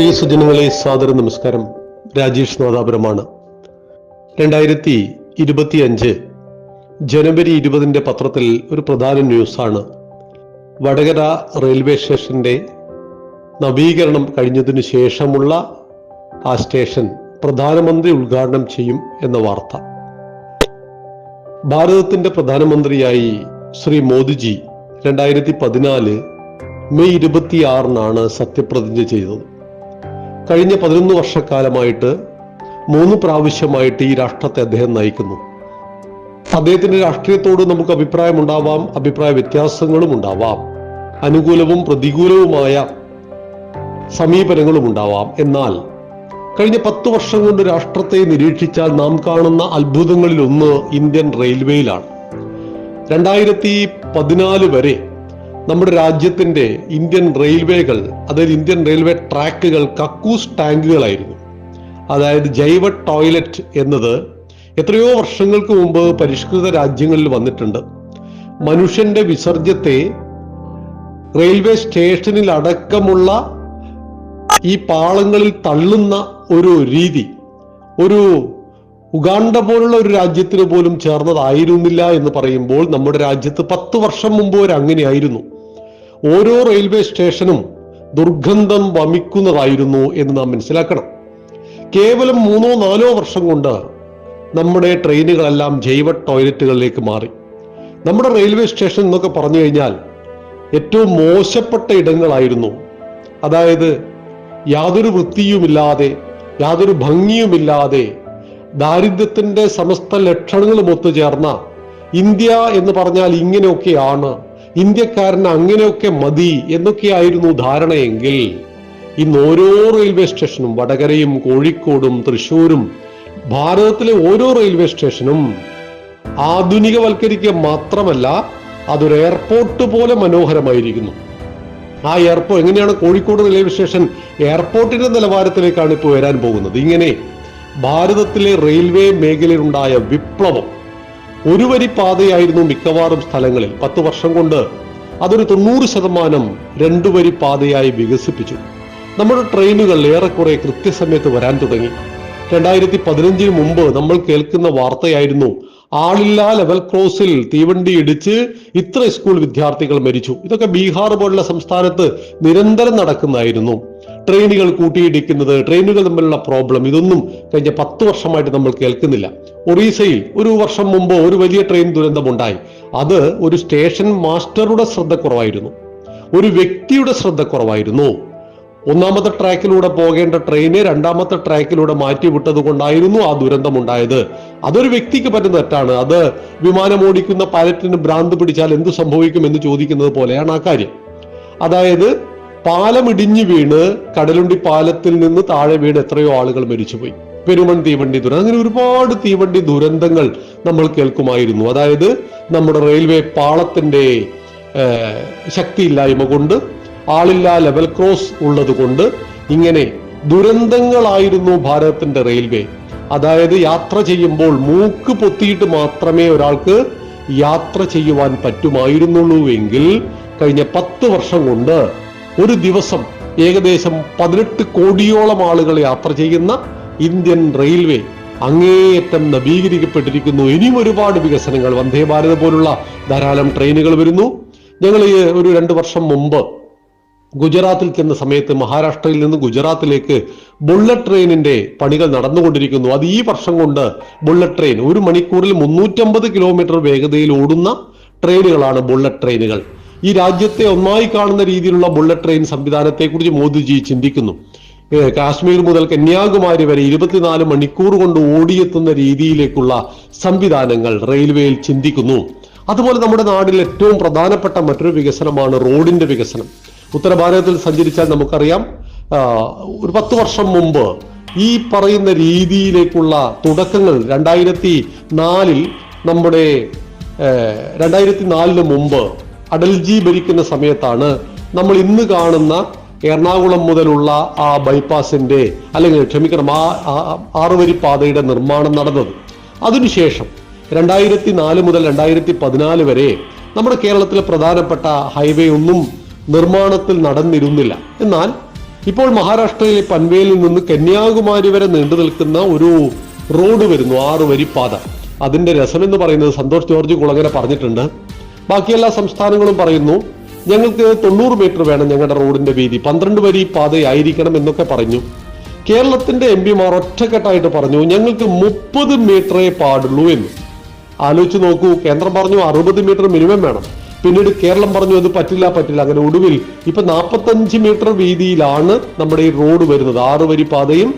പ്രിയ സുജനങ്ങളെ സാദര നമസ്കാരം. രാജേഷ് നാദാപുരമാണ്. രണ്ടായിരത്തി ഇരുപത്തി അഞ്ച് ജനുവരി ഇരുപതിന്റെ പത്രത്തിൽ ഒരു പ്രധാന ന്യൂസാണ്. വടകര റെയിൽവേ സ്റ്റേഷന്റെ നവീകരണം കഴിഞ്ഞതിനു ശേഷമുള്ള ആ സ്റ്റേഷൻ പ്രധാനമന്ത്രി ഉദ്ഘാടനം ചെയ്യും എന്ന വാർത്ത. ഭാരതത്തിന്റെ പ്രധാനമന്ത്രിയായി ശ്രീ മോദിജി രണ്ടായിരത്തി പതിനാല് മെയ് ഇരുപത്തിയാറിനാണ് സത്യപ്രതിജ്ഞ ചെയ്തത്. കഴിഞ്ഞ പതിനൊന്ന് വർഷക്കാലമായിട്ട് മൂന്ന് പ്രാവശ്യമായിട്ട് ഈ രാഷ്ട്രത്തെ അദ്ദേഹം നയിക്കുന്നു. അദ്ദേഹത്തിന്റെ രാഷ്ട്രീയത്തോട് നമുക്ക് അഭിപ്രായം ഉണ്ടാവാം അഭിപ്രായ വ്യത്യാസങ്ങളും ഉണ്ടാവാം അനുകൂലവും പ്രതികൂലവുമായ സമീപനങ്ങളും ഉണ്ടാവാം. എന്നാൽ കഴിഞ്ഞ പത്ത് വർഷം കൊണ്ട് രാഷ്ട്രത്തെ നിരീക്ഷിച്ചാൽ നാം കാണുന്ന അത്ഭുതങ്ങളിൽ ഒന്ന് ഇന്ത്യൻ റെയിൽവേയിലാണ്. രണ്ടായിരത്തി പതിനാല് വരെ നമ്മുടെ രാജ്യത്തിന്റെ ഇന്ത്യൻ റെയിൽവേകൾ അതായത് ഇന്ത്യൻ റെയിൽവേ ട്രാക്കുകൾ കക്കൂസ് ടാങ്കുകളായിരുന്നു. അതായത് ജൈവ ടോയ്ലറ്റ് എന്നത് എത്രയോ വർഷങ്ങൾക്ക് മുമ്പ് പരിഷ്കൃത രാജ്യങ്ങളിൽ വന്നിട്ടുണ്ട്. മനുഷ്യന്റെ വിസർജ്യത്തെ റെയിൽവേ സ്റ്റേഷനിൽ അടക്കമുള്ള ഈ പാളങ്ങളിൽ തള്ളുന്ന ഒരു രീതി ഒരു ഉഗാണ്ട പോലുള്ള ഒരു രാജ്യത്തിന് പോലും ചേർന്നതായിരുന്നില്ല എന്ന് പറയുമ്പോൾ നമ്മുടെ രാജ്യത്ത് പത്ത് വർഷം മുമ്പ് വരെ അങ്ങനെയായിരുന്നു ഓരോ റെയിൽവേ സ്റ്റേഷനും ദുർഗന്ധം വമിക്കുന്നതായിരുന്നു എന്ന് നാം മനസ്സിലാക്കണം. കേവലം മൂന്നോ നാലോ വർഷം കൊണ്ട് നമ്മുടെ ട്രെയിനുകളെല്ലാം ജൈവ ടോയ്ലറ്റുകളിലേക്ക് മാറി. നമ്മുടെ റെയിൽവേ സ്റ്റേഷൻ എന്നൊക്കെ പറഞ്ഞു കഴിഞ്ഞാൽ ഏറ്റവും മോശപ്പെട്ട ഇടങ്ങളായിരുന്നു. അതായത് യാതൊരു വൃത്തിയുമില്ലാതെ യാതൊരു ഭംഗിയുമില്ലാതെ ദാരിദ്ര്യത്തിന്റെ സമസ്ത ലക്ഷണങ്ങളും ഒത്തുചേർന്ന ഇന്ത്യ എന്ന് പറഞ്ഞാൽ ഇങ്ങനെയൊക്കെയാണ്. ഇന്ത്യക്കാരന് അങ്ങനെയൊക്കെ മതി എന്നൊക്കെയായിരുന്നു ധാരണയെങ്കിൽ ഇന്ന് ഓരോ റെയിൽവേ സ്റ്റേഷനും വടകരയും കോഴിക്കോടും തൃശൂരും ഭാരതത്തിലെ ഓരോ റെയിൽവേ സ്റ്റേഷനും ആധുനികവൽക്കരിക്കുക മാത്രമല്ല അതൊരു എയർപോർട്ട് പോലെ മനോഹരമായിരിക്കുന്നു. ആ എയർപോർട്ട് എങ്ങനെയാണ് കോഴിക്കോട് റെയിൽവേ സ്റ്റേഷൻ എയർപോർട്ടിന്റെ നിലവാരത്തിലേക്കാണ് ഇപ്പോൾ വരാൻ പോകുന്നത്? ഇങ്ങനെ ഭാരതത്തിലെ റെയിൽവേ മേഖലയിലുണ്ടായ വിപ്ലവം ഒരു വരി പാതയായിരുന്നു മിക്കവാറും സ്ഥലങ്ങളിൽ. പത്ത് വർഷം കൊണ്ട് അതൊരു തൊണ്ണൂറ് ശതമാനം രണ്ടുവരി പാതയായി വികസിപ്പിച്ചു. നമ്മുടെ ട്രെയിനുകൾ ഏറെക്കുറെ കൃത്യസമയത്ത് വരാൻ തുടങ്ങി. രണ്ടായിരത്തി പതിനഞ്ചിന് മുമ്പ് നമ്മൾ കേൾക്കുന്ന വാർത്തയായിരുന്നു ആളില്ലാ ലെവൽ ക്രോസിൽ തീവണ്ടി ഇടിച്ച് ഇത്ര സ്കൂൾ വിദ്യാർത്ഥികൾ മരിച്ചു. ഇതൊക്കെ ബീഹാർ പോലുള്ള സംസ്ഥാനത്ത് നിരന്തരം നടക്കുന്നതായിരുന്നു. ട്രെയിനുകൾ കൂട്ടിയിടിക്കുന്നത് ട്രെയിനുകൾ തമ്മിലുള്ള പ്രോബ്ലം ഇതൊന്നും കഴിഞ്ഞ പത്ത് വർഷമായിട്ട് നമ്മൾ കേൾക്കുന്നില്ല. ഒറീസയിൽ ഒരു വർഷം മുമ്പ് ഒരു വലിയ ട്രെയിൻ ദുരന്തമുണ്ടായി അത് ഒരു സ്റ്റേഷൻ മാസ്റ്ററുടെ ശ്രദ്ധക്കുറവായിരുന്നു ഒരു വ്യക്തിയുടെ ശ്രദ്ധക്കുറവായിരുന്നു ഒന്നാമത്തെ ട്രാക്കിലൂടെ പോകേണ്ട ട്രെയിന് രണ്ടാമത്തെ ട്രാക്കിലൂടെ മാറ്റി വിട്ടത് കൊണ്ടായിരുന്നു ആ ദുരന്തം ഉണ്ടായത്. അതൊരു വ്യക്തിക്ക് പറ്റുന്ന തെറ്റാണ്. അത് വിമാനം ഓടിക്കുന്ന പൈലറ്റിന് ഭ്രാന്ത് പിടിച്ചാൽ എന്ത് സംഭവിക്കും എന്ന് ചോദിക്കുന്നത് പോലെയാണ് ആ കാര്യം. അതായത് പാലം ഇടിഞ്ഞു വീണ് കടലുണ്ടി പാലത്തിൽ നിന്ന് താഴെ വീണ് എത്രയോ ആളുകൾ മരിച്ചുപോയി. പെരുമൺ തീവണ്ടി ദുരന്തം. അങ്ങനെ ഒരുപാട് തീവണ്ടി ദുരന്തങ്ങൾ നമ്മൾ കേൾക്കുമായിരുന്നു. അതായത് നമ്മുടെ റെയിൽവേ പാളത്തിന്റെ ശക്തിയില്ലായ്മ കൊണ്ട് ആളില്ലാ ലെവൽ ക്രോസ് ഉള്ളത് കൊണ്ട് ഇങ്ങനെ ദുരന്തങ്ങളായിരുന്നു ഭാരതത്തിന്റെ റെയിൽവേ. അതായത് യാത്ര ചെയ്യുമ്പോൾ മൂക്ക് പൊത്തിയിട്ട് മാത്രമേ ഒരാൾക്ക് യാത്ര ചെയ്യുവാൻ പറ്റുമായിരുന്നുള്ളൂ എങ്കിൽ കഴിഞ്ഞ പത്ത് വർഷം കൊണ്ട് ഒരു ദിവസം ഏകദേശം പതിനെട്ട് കോടിയോളം ആളുകൾ യാത്ര ചെയ്യുന്ന ഇന്ത്യൻ റെയിൽവേ അങ്ങേയറ്റം നവീകരിക്കപ്പെട്ടിരിക്കുന്നു. ഇനിയും ഒരുപാട് വികസനങ്ങൾ. വന്ദേ ഭാരത് പോലുള്ള ധാരാളം ട്രെയിനുകൾ വരുന്നു. ഞങ്ങൾ ഒരു രണ്ട് വർഷം മുമ്പ് ഗുജറാത്തിൽ ചെന്ന സമയത്ത് മഹാരാഷ്ട്രയിൽ നിന്ന് ഗുജറാത്തിലേക്ക് ബുള്ളറ്റ് ട്രെയിനിന്റെ പണികൾ നടന്നുകൊണ്ടിരിക്കുന്നു. അത് ഈ വർഷം കൊണ്ട് ബുള്ളറ്റ് ട്രെയിൻ ഒരു മണിക്കൂറിൽ മുന്നൂറ്റമ്പത് കിലോമീറ്റർ വേഗതയിൽ ഓടുന്ന ട്രെയിനുകളാണ് ബുള്ളറ്റ് ട്രെയിനുകൾ. ഈ രാജ്യത്തെ ഒന്നായി കാണുന്ന രീതിയിലുള്ള ബുള്ളറ്റ് ട്രെയിൻ സംവിധാനത്തെക്കുറിച്ച് മോദിജി ചിന്തിക്കുന്നു. കാശ്മീർ മുതൽ കന്യാകുമാരി വരെ ഇരുപത്തിനാല് മണിക്കൂർ കൊണ്ട് ഓടിയെത്തുന്ന രീതിയിലേക്കുള്ള സംവിധാനങ്ങൾ റെയിൽവേയിൽ ചിന്തിക്കുന്നു. അതുപോലെ നമ്മുടെ നാടിൽ ഏറ്റവും പ്രധാനപ്പെട്ട മറ്റൊരു വികസനമാണ് റോഡിന്റെ വികസനം. ഉത്തര ഭാരതത്തിൽ സഞ്ചരിച്ചാൽ നമുക്കറിയാം ഒരു പത്ത് വർഷം മുമ്പ് ഈ പറയുന്ന രീതിയിലേക്കുള്ള തുടക്കങ്ങൾ രണ്ടായിരത്തി നാലിൽ നമ്മുടെ രണ്ടായിരത്തി നാലിന് മുമ്പ് അടൽജി ഭരിക്കുന്ന സമയത്താണ് നമ്മൾ ഇന്ന് കാണുന്ന എറണാകുളം മുതലുള്ള ആ ബൈപ്പാസിന്റെ അല്ലെങ്കിൽ ക്ഷമിക്കണം ആ ആറുവരി പാതയുടെ നിർമ്മാണം നടന്നത്. അതിനുശേഷം രണ്ടായിരത്തി നാല് മുതൽ രണ്ടായിരത്തി പതിനാല് വരെ നമ്മുടെ കേരളത്തിലെ പ്രധാനപ്പെട്ട ഹൈവേ ഒന്നും നിർമ്മാണത്തിൽ നടന്നിരുന്നില്ല. എന്നാൽ ഇപ്പോൾ മഹാരാഷ്ട്രയിലെ പൻവേലിൽ നിന്ന് കന്യാകുമാരി വരെ നീണ്ടു നിൽക്കുന്ന ഒരു റോഡ് വരുന്നു ആറുവരി പാത അതിന്റെ രസമെന്ന് പറയുന്നത് സന്തോഷ് ജോർജ് കുളങ്ങനെ പറഞ്ഞിട്ടുണ്ട്. ബാക്കി എല്ലാ സംസ്ഥാനങ്ങളും പറയുന്നു ഞങ്ങൾക്ക് തൊണ്ണൂറ് മീറ്റർ വേണം ഞങ്ങളുടെ റോഡിന്റെ വീതി. പന്ത്രണ്ട് വരി പാതയായിരിക്കണം എന്നൊക്കെ പറഞ്ഞു. കേരളത്തിന്റെ എം പിമാർ ഒറ്റക്കെട്ടായിട്ട് പറഞ്ഞു ഞങ്ങൾക്ക് മുപ്പത് മീറ്ററേ പാടുള്ളൂ എന്ന്. ആലോചിച്ച് നോക്കൂ കേന്ദ്രം പറഞ്ഞു അറുപത് മീറ്റർ മിനിമം വേണം. പിന്നീട് കേരളം പറഞ്ഞു അത് പറ്റില്ല പറ്റില്ല. അങ്ങനെ ഒടുവിൽ ഇപ്പൊ നാൽപ്പത്തഞ്ച് മീറ്റർ വീതിയിലാണ് നമ്മുടെ ഈ റോഡ് വരുന്നത്. ആറ് വരി പാതയും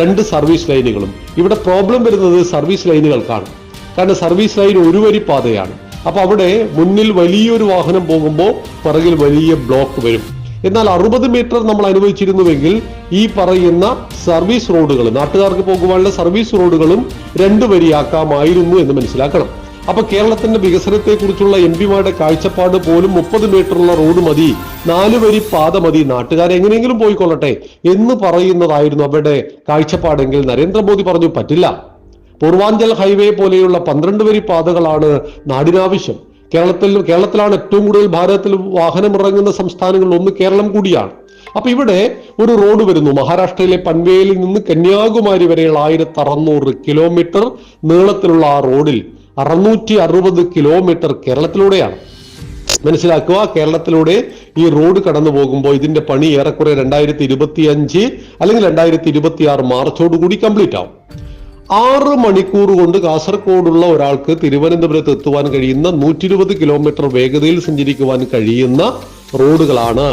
രണ്ട് സർവീസ് ലൈനുകളും. ഇവിടെ പ്രോബ്ലം വരുന്നത് സർവീസ് ലൈനുകൾക്കാണ്. കാരണം സർവീസ് ലൈൻ ഒരു വരി പാതയാണ്. അപ്പൊ അവിടെ മുന്നിൽ വലിയൊരു വാഹനം പോകുമ്പോൾ പിറകിൽ വലിയ ബ്ലോക്ക് വരും. എന്നാൽ അറുപത് മീറ്റർ നമ്മൾ അനുവദിച്ചിരുന്നുവെങ്കിൽ ഈ പറയുന്ന സർവീസ് റോഡുകൾ നാട്ടുകാർക്ക് പോകുവാനുള്ള സർവീസ് റോഡുകളും രണ്ടു വരിയാക്കാമായിരുന്നു എന്ന് മനസ്സിലാക്കണം. അപ്പൊ കേരളത്തിന്റെ വികസനത്തെക്കുറിച്ചുള്ള എം പിമാരുടെ കാഴ്ചപ്പാട് പോലും മുപ്പത് മീറ്ററുള്ള റോഡ് മതി നാല് വരി പാത മതി നാട്ടുകാർ എങ്ങനെയെങ്കിലും പോയിക്കൊള്ളട്ടെ എന്ന് പറയുന്നതായിരുന്നു അവരുടെ കാഴ്ചപ്പാടെങ്കിൽ നരേന്ദ്രമോദി പറഞ്ഞു പറ്റില്ല. പൂർവാഞ്ചൽ ഹൈവേ പോലെയുള്ള പന്ത്രണ്ട് വരി പാതകളാണ് നാടിനാവശ്യം. കേരളത്തിൽ കേരളത്തിലാണ് ഏറ്റവും കൂടുതൽ ഭാരതത്തിൽ വാഹനം ഇറങ്ങുന്ന സംസ്ഥാനങ്ങളിൽ ഒന്ന് കേരളം കൂടിയാണ്. അപ്പൊ ഇവിടെ ഒരു റോഡ് വരുന്നു. മഹാരാഷ്ട്രയിലെ പൻവേലിൽ നിന്ന് കന്യാകുമാരി വരെയുള്ള ആയിരത്തി അറുന്നൂറ് കിലോമീറ്റർ നീളത്തിലുള്ള ആ റോഡിൽ അറുന്നൂറ്റി അറുപത് കിലോമീറ്റർ കേരളത്തിലൂടെയാണ്. മനസ്സിലാക്കുക കേരളത്തിലൂടെ ഈ റോഡ് കടന്നു പോകുമ്പോൾ ഇതിന്റെ പണി ഏറെക്കുറെ രണ്ടായിരത്തി ഇരുപത്തി അഞ്ച് അല്ലെങ്കിൽ രണ്ടായിരത്തി ഇരുപത്തി ആറ് മാർച്ചോടുകൂടി കംപ്ലീറ്റ് ആവും ആറ് മണിക്കൂർ കൊണ്ട് കാസർഗോഡുള്ള ഒരാൾക്ക് തിരുവനന്തപുരത്ത് എത്തുവാൻ കഴിയുന്ന നൂറ്റി ഇരുപത് കിലോമീറ്റർ വേഗതയിൽ സഞ്ചരിക്കുവാൻ കഴിയുന്ന റോഡുകളാണ്.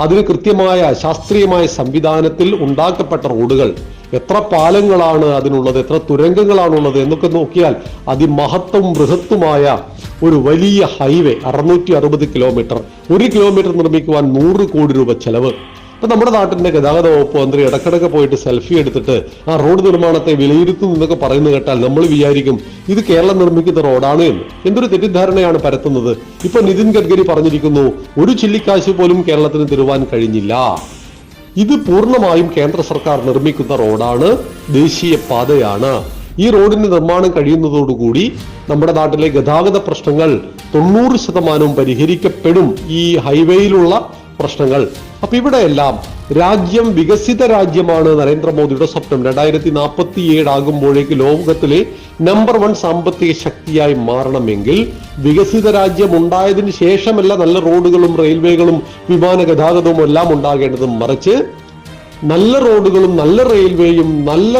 അതിന് കൃത്യമായ ശാസ്ത്രീയമായ സംവിധാനത്തിൽ ഉണ്ടാക്കപ്പെട്ട റോഡുകൾ. എത്ര പാലങ്ങളാണ് അതിനുള്ളത് എത്ര തുരങ്കങ്ങളാണുള്ളത് എന്നൊക്കെ നോക്കിയാൽ അതിമഹത്വം ബൃഹത്തുമായ ഒരു വലിയ ഹൈവേ അറുന്നൂറ്റി അറുപത് കിലോമീറ്റർ. ഒരു കിലോമീറ്റർ നിർമ്മിക്കുവാൻ നൂറ് കോടി രൂപ ചെലവ്. ഇപ്പൊ നമ്മുടെ നാട്ടിന്റെ ഗതാഗത വകുപ്പ് മന്ത്രി ഇടക്കിടക്ക് പോയിട്ട് സെൽഫി എടുത്തിട്ട് ആ റോഡ് നിർമ്മാണത്തെ വിലയിരുത്തുന്നു എന്നൊക്കെ പറയുന്നത് കേട്ടാൽ നമ്മൾ വിചാരിക്കും ഇത് കേരളം നിർമ്മിക്കുന്ന റോഡാണ് എന്ന്. എന്തൊരു തെറ്റിദ്ധാരണയാണ് പരത്തുന്നത്. ഇപ്പൊ നിതിൻ ഗഡ്കരി പറഞ്ഞിരിക്കുന്നു ഒരു ചില്ലിക്കാശ് പോലും കേരളത്തിന് തരുവാൻ കഴിഞ്ഞില്ല. ഇത് പൂർണമായും കേന്ദ്ര സർക്കാർ നിർമ്മിക്കുന്ന റോഡാണ് ദേശീയ പാതയാണ്. ഈ റോഡിന്റെ നിർമ്മാണം കഴിയുന്നതോടുകൂടി നമ്മുടെ നാട്ടിലെ ഗതാഗത പ്രശ്നങ്ങൾ തൊണ്ണൂറ് ശതമാനവും പരിഹരിക്കപ്പെടും ഈ ഹൈവേയിലുള്ള പ്രശ്നങ്ങൾ. അപ്പൊ ഇവിടെയെല്ലാം രാജ്യം വികസിത രാജ്യമാണ് നരേന്ദ്രമോദിയുടെ സ്വപ്നം. രണ്ടായിരത്തി നാൽപ്പത്തി ഏഴ് ആകുമ്പോഴേക്ക് ലോകത്തിലെ നമ്പർ വൺ സാമ്പത്തിക ശക്തിയായി മാറണമെങ്കിൽ വികസിത രാജ്യം ഉണ്ടായതിന് ശേഷമല്ല നല്ല റോഡുകളും റെയിൽവേകളും വിമാന ഗതാഗതവും എല്ലാം ഉണ്ടാകേണ്ടത് മറിച്ച് നല്ല റോഡുകളും നല്ല റെയിൽവേയും നല്ല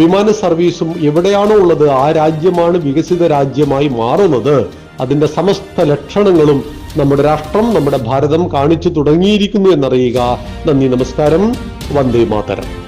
വിമാന സർവീസും എവിടെയാണോ ഉള്ളത് ആ രാജ്യമാണ് വികസിത രാജ്യമായി മാറുന്നത്. അതിന്റെ സമസ്ത ലക്ഷണങ്ങളും നമ്മുടെ രാഷ്ട്രം നമ്മുടെ ഭാരതം കാണിച്ചു തുടങ്ങിയിരിക്കുന്നു എന്നറിയുക. നന്ദി നമസ്കാരം. വന്ദേ മാതരം.